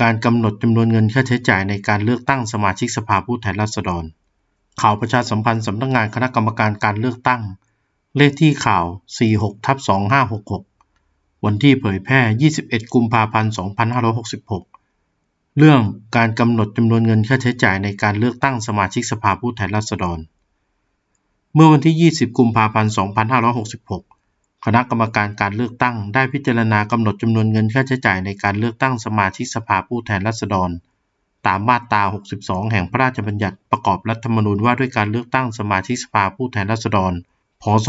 การกำหนดจำนวนเงินค่าใช้จ่ายในการเลือกตั้งสมาชิกสภาผู้แทนราษฎร ข่าวประชาสัมพันธ์สำนักงานคณะกรรมการการเลือกตั้ง เลขที่ข่าว 46ทับ2566 วันที่เผยแพร่ 21 กุมภาพันธ์ 2566 เรื่องการกำหนดจำนวนเงินค่าใช้จ่ายในการเลือกตั้งสมาชิกสภาผู้แทนราษฎร เมื่อวันที่ 20 กุมภาพันธ์ 2566 คณะกรรมการการเลือกตั้งได้พิจารณากำหนดจำนวนเงินค่าใช้จ่ายในการเลือกตั้งสมาชิกสภาผู้แทนราษฎร ตามมาตรา 62 แห่งพระราชบัญญัติประกอบรัฐธรรมนูญว่าด้วยการเลือกตั้งสมาชิกสภาผู้แทนราษฎร พศ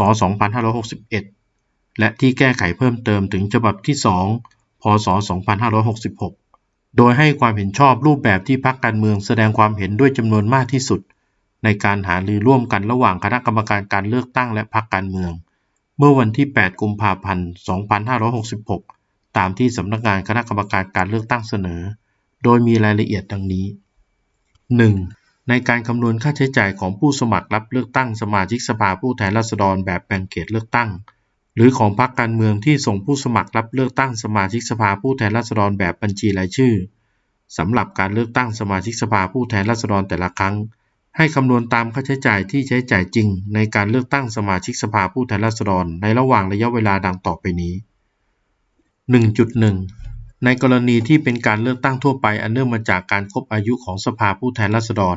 2561 และที่แก้ไขเพิ่มเติมถึงฉบับที่ 2 พศ 2566 โดยให้ความเห็นชอบรูปแบบที่พรรคการเมืองแสดงความเห็นด้วยจำนวนมากที่สุด ในการหารือร่วมกันระหว่างคณะกรรมการการเลือกตั้งและพรรคการเมือง เมื่อวันที่ 8 กุมภาพันธ์ 2566 ตามที่สำนักงานคณะกรรมการการเลือกตั้งเสนอ โดยมีรายละเอียดดังนี้ 1. ในการคำนวณค่าใช้จ่ายของผู้สมัครรับเลือกตั้งสมาชิกสภาผู้แทนราษฎรแบบแบ่งเขตเลือกตั้ง หรือของพรรคการเมืองที่ส่งผู้สมัครรับเลือกตั้งสมาชิกสภาผู้แทนราษฎรแบบบัญชีรายชื่อสำหรับการเลือกตั้งสมาชิกสภาผู้แทนราษฎรแต่ละครั้ง ให้คำนวณตามค่าใช้จ่ายที่ใช้จ่ายจริงในการเลือกตั้งสมาชิกสภาผู้แทนราษฎรในระหว่างระยะเวลาดังต่อไปนี้ 1.1 ในกรณีที่เป็นการเลือกตั้งทั่วไปอันเนื่องมาจากการครบอายุของสภาผู้แทนราษฎร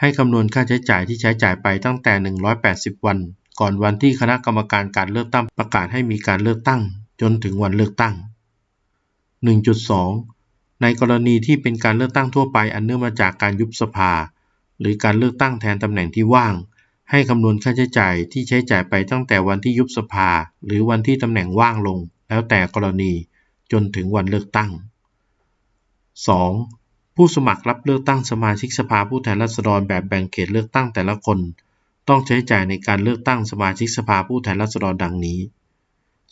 ให้คำนวณค่าใช้จ่ายที่ใช้จ่ายไปตั้งแต่ 180 วัน ก่อนวันที่คณะกรรมการการเลือกตั้งประกาศให้มีการเลือกตั้ง จนถึงวันเลือกตั้ง 1.2 ในกรณีที่เป็นการเลือกตั้งทั่วไปอันเนื่องมาจากการยุบสภา หรือการเลือกตั้งแทนตำแหน่งที่ว่าง ให้คำนวณค่าใช้จ่ายที่ใช้จ่ายไปตั้งแต่วันที่ยุบสภา หรือวันที่ตำแหน่งว่างลง แล้วแต่กรณีจนถึงวันเลือกตั้ง 2. ผู้สมัครรับเลือกตั้งสมาชิกสภาผู้แทนราษฎรแบบแบ่งเขตเลือกตั้งแต่ละคน ต้องใช้จ่ายในการเลือกตั้งสมาชิกสภาผู้แทนราษฎรดังนี้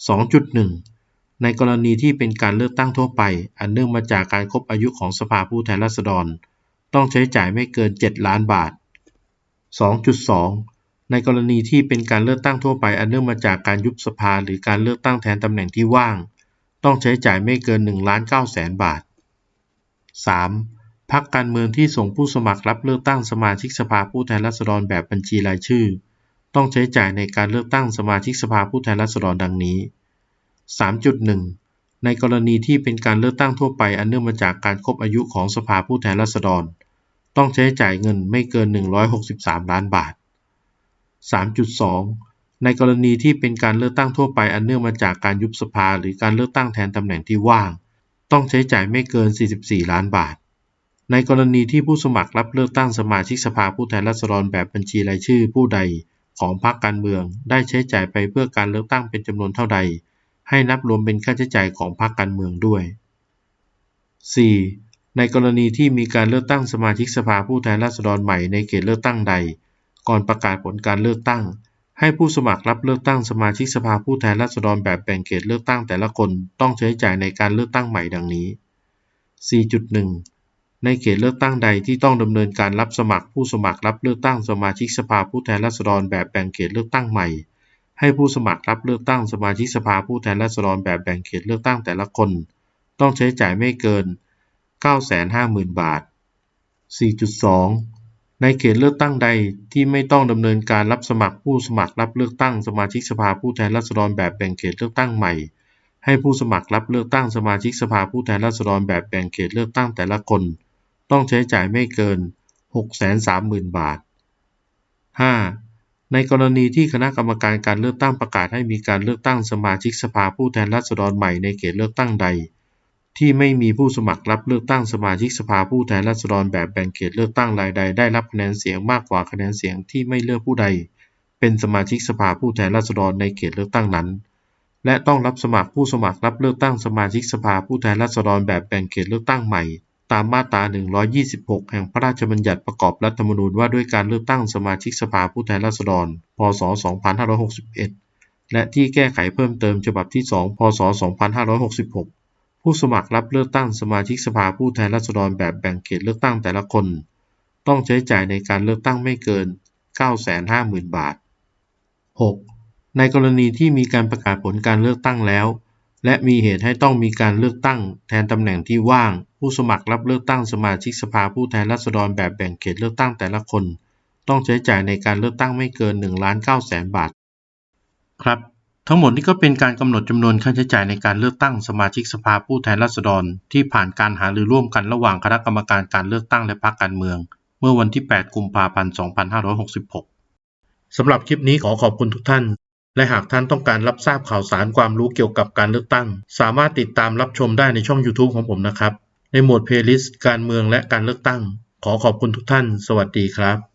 2.1 ในกรณีที่เป็นการเลือกตั้งทั่วไป อันเนื่องมาจากการครบอายุของสภาผู้แทนราษฎร ต้องใช้จ่ายไม่เกิน 7 ล้านบาท 2.2 ในกรณีที่เป็นการเลือกตั้งทั่วไปอันเนื่องมาจากการยุบสภาหรือการเลือกตั้งแทนตำแหน่งที่ว่าง ต้องใช้จ่ายไม่เกิน1ล้าน9แสนบาท 3. พรรคการเมืองที่ส่งผู้สมัครรับเลือกตั้งสมาชิกสภาผู้แทนราษฎรแบบบัญชีรายชื่อ ต้องใช้จ่ายในการเลือกตั้งสมาชิกสภาผู้แทนราษฎรดังนี้ 3.1 ในกรณีที่เป็นการเลือกตั้งทั่วไปอันเนื่องมาจากการครบอายุของสภาผู้แทนราษฎร ต้องใช้จ่ายเงินไม่เกิน 163 ล้านบาท 3.2 ในกรณีที่เป็นการเลือกตั้งทั่วไปอันเนื่องมาจากการยุบสภาหรือการเลือกตั้งแทนตำแหน่งที่ว่าง ต้องใช้จ่ายไม่เกิน 44 ล้านบาท ในกรณีที่ผู้สมัครรับเลือกตั้งสมาชิกสภาผู้แทนราษฎรแบบบัญชีรายชื่อผู้ใดของพรรคการเมือง ได้ใช้จ่ายไปเพื่อการเลือกตั้งเป็นจำนวนเท่าใด ให้นับรวมเป็นค่าใช้จ่ายของพรรคการเมืองด้วย 4. ในกรณีที่มีการเลือกตั้งสมาชิกสภาผู้แทนราษฎรใหม่ในเขตเลือกตั้งใด ก่อนประกาศผลการเลือกตั้ง ให้ผู้สมัครรับเลือกตั้งสมาชิกสภาผู้แทนราษฎรแบบแบ่งเขตเลือกตั้งแต่ละคนต้องใช้จ่ายในการเลือกตั้งใหม่ดังนี้ 4.1 ในเขตเลือกตั้งใดที่ต้องดำเนินการรับสมัครผู้สมัครรับเลือกตั้งสมาชิกสภาผู้แทนราษฎรแบบแบ่งเขตเลือกตั้งใหม่ ให้ผู้สมัครรับเลือกตั้งสมาชิกสภาผู้แทนราษฎรแบบแบ่งเขตเลือกตั้งแต่ละคน ต้องใช้จ่ายไม่เกิน 950,000 บาท 4.2 ในเขตเลือกตั้งใดที่ไม่ต้องดำเนินการรับสมัครผู้สมัครรับเลือกตั้งสมาชิกสภาผู้แทนราษฎรแบบแบ่งเขตเลือกตั้งใหม่ ให้ผู้สมัครรับเลือกตั้งสมาชิกสภาผู้แทนราษฎรแบบแบ่งเขตเลือกตั้งแต่ละคน ต้องใช้จ่ายไม่เกิน 630,000 บาท 5. ในกรณีที่คณะกรรมการการเลือกตั้งประกาศให้มีการเลือกตั้งสมาชิกสภาผู้แทนราษฎรใหม่ในเขตเลือกตั้งใด ที่ไม่มีผู้สมัครรับเลือกตั้งสมาชิกสภาผู้แทนราษฎรแบบแบ่งเขตเลือกตั้งรายใดได้รับคะแนนเสียงมากกว่าคะแนนเสียงที่ไม่เลือกผู้ใด เป็นสมาชิกสภาผู้แทนราษฎรในเขตเลือกตั้งนั้น และต้องรับสมัครผู้สมัครรับเลือกตั้งสมาชิกสภาผู้แทนราษฎรแบบแบ่งเขตเลือกตั้งใหม่ ตามมาตรา 126 แห่งพระราชบัญญัติประกอบรัฐธรรมนูญว่าด้วยการเลือกตั้งสมาชิกสภาผู้แทนราษฎร พศ 2561 และที่แก้ไขเพิ่มเติมฉบับที่ 2 พศ 2566 ผู้สมัครรับเลือกตั้งสมาชิกสภาผู้แทนราษฎรแบบแบ่งเขตเลือกตั้งแต่ละคน ต้องใช้จ่ายในการเลือกตั้งไม่เกิน 950,000 บาท 6. ในกรณีที่มีการประกาศผลการเลือกตั้งแล้ว และมีเหตุให้ต้องมีการเลือกตั้งแทนตำแหน่งที่ว่าง ผู้สมัครรับเลือกตั้งสมาชิกสภาผู้แทนราษฎรแบบแบ่งเขตเลือกตั้งแต่ละคน ต้องใช้จ่ายในการเลือกตั้งไม่เกิน1ล้าน9แสนบาท ครับ ทั้งหมดนี้ก็เป็นการกำหนดจำนวนค่าใช้จ่ายในการเลือกตั้งสมาชิกสภาผู้แทนราษฎร ที่ผ่านการหารือร่วมกันระหว่างคณะกรรมการการเลือกตั้งและพรรคการเมือง เมื่อวันที่ 8 กุมภาพันธ์ 2566สำหรับคลิปนี้ขอขอบคุณทุกท่าน และหากท่านต้องการรับทราบข่าวสารความรู้เกี่ยวกับการเลือกตั้ง สามารถติดตามรับชมได้ในช่อง YouTube ของผมนะครับ ในหมวด Playlist การเมืองและการเลือกตั้ง ขอขอบคุณทุกท่าน สวัสดีครับ